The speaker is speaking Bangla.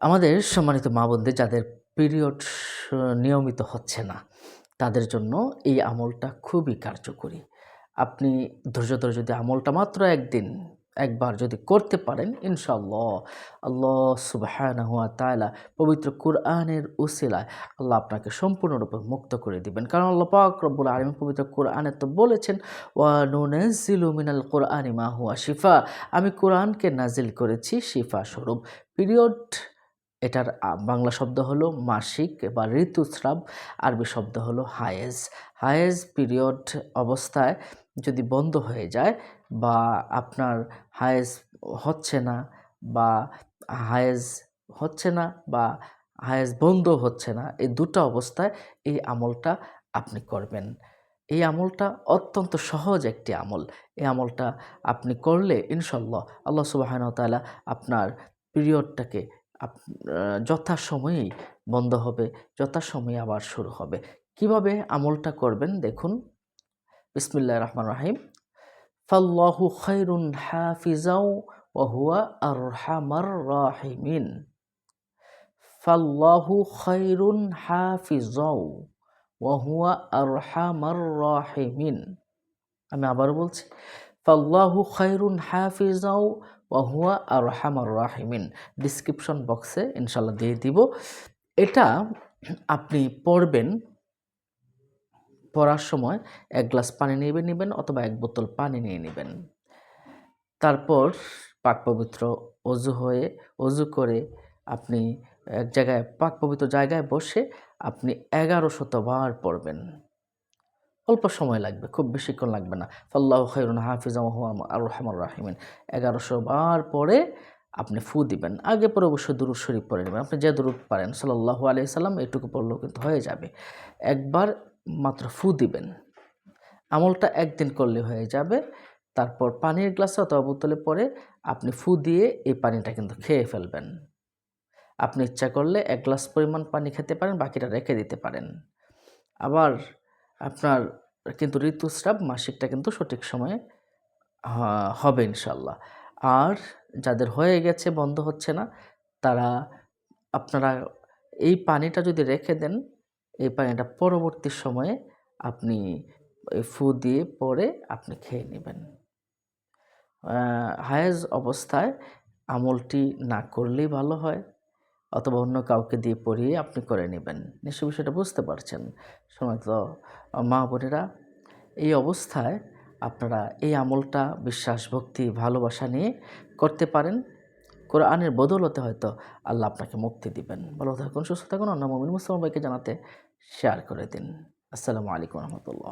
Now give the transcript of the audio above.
আমাদের সম্মানিত মা বোনদের যাদের পিরিয়ড নিয়মিত হচ্ছে না, তাদের জন্য এই আমলটা খুবই কার্যকরী। আপনি ধৈর্য ধরে যদি আমলটা মাত্র একদিন, একবার যদি করতে পারেন, ইনশাআল্লাহ, আল্লাহ সুবাহানা হুয়া তালা পবিত্র কুরআনের উসিলায় আল্লাহ আপনাকে সম্পূর্ণরূপে মুক্ত করে দিবেন। কারণ আল্লাহ পাক রব্বুল আলম পবিত্র কোরআনে তো বলেছেন, ওয়া নুনাজিলু মিনাল কোরআনি মা হুয়া শিফা। আমি কোরআনকে নাজিল করেছি শিফা স্বরূপ। পিরিয়ড এটার বাংলা শব্দ হলো মাসিক বা ঋতুস্রাব, আরবি শব্দ হলো হায়েজ। হায়েজ পিরিয়ড অবস্থায় যদি বন্ধ হয়ে যায় বা আপনার হায়েজ হচ্ছে না বা হায়েজ হচ্ছে না বা হায়েজ বন্ধ হচ্ছে না, এই দুটো অবস্থায় এই আমলটা আপনি করবেন। এই আমলটা অত্যন্ত সহজ একটি আমল। এই আমলটা আপনি করলে ইনশাল্লাহ, আল্লাহ সুবাহন তাআলা আপনার পিরিয়ডটাকে যথাসময়েই বন্ধ হবে, যথাসময়ে আবার শুরু হবে। কীভাবে আমলটা করবেন দেখুন। বিসমিল্লাহ রহমান রাহিম। ফাল্লাহু খাইরুন হাফিজাও ওহুয়া আর হামার রাহিমিন। ফাল্লাহু খাইরুন হাফিজাও ওহুয়া আর হামার রাহিমিন। আমি আবার বলছি। ফাল্লাহু খাইরুন হাফিজাও ওহুয়া আর হামার রাহিমিন। ডিসক্রিপশন বক্সে ইনশাল্লাহ দিয়ে দিব। এটা আপনি পড়বেন, পড়ার সময় এক গ্লাস পানি নিয়ে নেবেন অথবা এক বোতল পানি নিয়ে নেবেন। তারপর পাক পবিত্র অজু হয়ে, অজু করে আপনি এক জায়গায়, পাক পবিত্র জায়গায় বসে আপনি এগারো শতবার পড়বেন। অল্প সময় লাগবে, খুব বেশিক্ষণ লাগবে না। ফাল্লাহ খৈরুন হাফিজ আর রহমান রাহিমিন। এগারোশো বার পরে আপনি ফু দিবেন। আগে পরে অবশ্যই দুরুদ শরীফ পড়ে নেবেন। আপনি যে দুরুদ পারেন সাল্লাহ আলিয়া সাল্লাম, এটুকু পড়লেও কিন্তু হয়ে যাবে। একবার মাত্র ফু দিবেন। আমলটা একদিন করলে হয়ে যাবে। তারপর পানির গ্লাসে অথবা বোতলে পরে আপনি ফু দিয়ে এই পানিটা কিন্তু খেয়ে ফেলবেন। আপনি ইচ্ছা করলে এক গ্লাস পরিমাণ পানি খেতে পারেন, বাকিটা রেখে দিতে পারেন। আবার আপনার কিন্তু ঋতুস্রাব মাসিকটা কিন্তু সঠিক সময়ে হবে ইনশাল্লাহ আর যাদের হয়ে গেছে, বন্ধ হচ্ছে না, তারা আপনারা এই পানিটা যদি রেখে দেন, এই পানিটা পরবর্তী সময়ে আপনি ফু দিয়ে পরে আপনি খেয়ে নেবেন। হায়েজ অবস্থায় আমলটি না করলেই ভালো হয়। অথবা অন্য কাউকে দিয়ে পড়িয়ে আপনি করে নেবেন। নিশ্চয় বিষয়টা বুঝতে পারছেন। সময় তো মা বোনেরা, এই অবস্থায় আপনারা এই আমলটা, বিশ্বাস, ভক্তি, ভালোবাসা নিয়ে করতে পারেন। কোরআনের বদলতে হয়তো আল্লাহ আপনাকে মুক্তি দিবেন। ভালো থাকুন, সুস্থ থাকুন অন্য মমিন মুসলমান ভাইকে জানাতে শেয়ার করে দিন। আসসালামু আলাইকুম রহমতুল্লাহ।